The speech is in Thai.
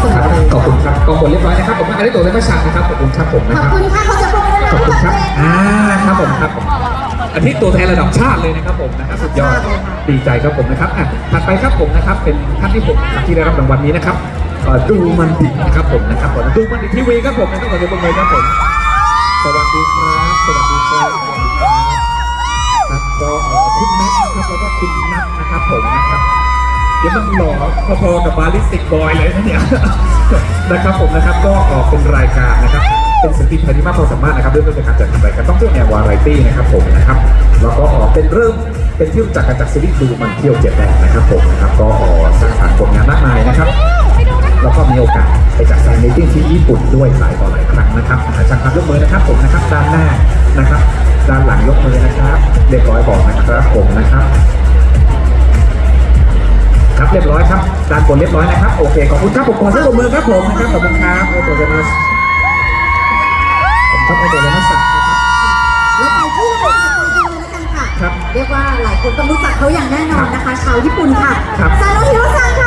เสมครับอเลยขอบคุณครับกองบนเรียบร้อยนะครับผมอาริโตะเลมาชังนะครับขอบคุณครับผมขนะอบครับคุณค่ะเขาจะปรบมือขอบคุณครับให้กัอ่าครับผมครับผมอันนี้ตัวแทนระดับชาติเลยนะครับผมนะครับสุดยอดดีใจครับผมนะครับอะถัดไปครับผมนะครับเป็นท่านที่หกครับที่ได้รับรางวัลนี้นะครับเอ่อดูมันดินะครับผมนะครับผมดูมันดิทีวีครับผมนะครับขอบคุณเลยครับผมสวัสดีครับ เดี๋ยวมันหล่อพอๆกับบาลิสติกบอยเลยนะเนี่ยนะครับผมนะครับก็ออกเป็นรายการนะครับเป็นศิลปินไทยที่มากความสามารถนะครับเรื่องการจัดทำรายการต้องเที่ยวแนววาไรตี้นะครับผมนะครับแล้วก็ออกเป็นเริ่มเป็นที่รู้จักกันจากซีรีส์ดูมันเที่ยวเจ็ดแดงนะครับผมนะครับก็ออกสร้างสรรค์ผลงานมากมายนะครับแล้วก็มีโอกาสไปจัดแฟนมิทติ้งที่ญี่ปุ่นด้วยหลายต่อหลายครั้งนะครับอ่าช่างภาพยกมือนะครับผมนะครับด้านหน้านะครับ ด้านหลังยกมือนะครับ เรียบร้อยบอกนะครับผมนะครับ รับเรียบร้อยครับด้านบนเรียบร้อยนะครับ โอเค ขอบคุณครับผมขอเสียงปรบมือครับผมนะครับ ขอบคุณครับโอโตเดมัสผมครับโอโตเดมัสนะครับแล้วไปที่ระบบสกุลกันเลยแล้วกันค่ะ ครับ เรียกว่าหลายคนต้องรู้จักเขาอย่างแน่นอนนะคะ ชาวญี่ปุ่นค่ะครับซาโนฮิโรซัง